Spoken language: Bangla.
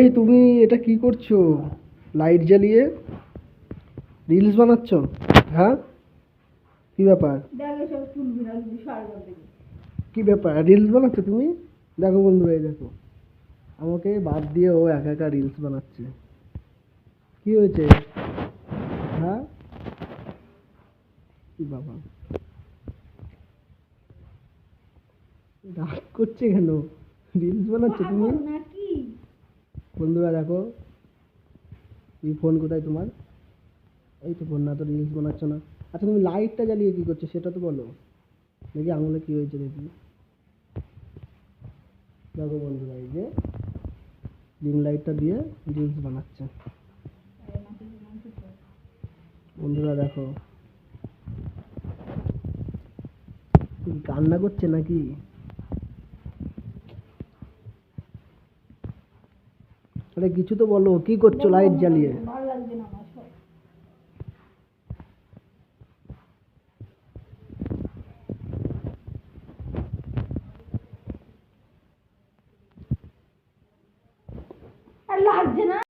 এই তুমি এটা কি করছ? লাইট জ্বালিয়ে রিলস বানাচ্ছ? হ্যাঁ? কি ব্যাপার? কি ব্যাপার? রিলস বানাচ্ছ তুমি? দেখো বন্ধুরা এই দেখো। আমাকে বাদ দিয়ে ও একা একা রিলস বানাচ্ছে। কি হয়েছে? হ্যাঁ? কি বাবা? রাগ করছে কেন? রিলস বানাচ্ছ তুমি? বন্ধুরা দেখো, এই ফোন কোথায় তোমার? এই তো ফোন না তো রিলস বানাচ্ছ না। আচ্ছা তুমি লাইটটা জ্বালিয়ে কী করছ সেটা তো বলো। দেখি আঙুলে কী হয়েছে দেখি। দেখো বন্ধুরা, এই যে রিং লাইটটা দিয়ে রিলস বানাচ্ছে। বন্ধুরা দেখো কান্না করছে নাকি? আরে কিছু তো বলো কি করছ লাইট জ্বালিয়ে? লাগছে না।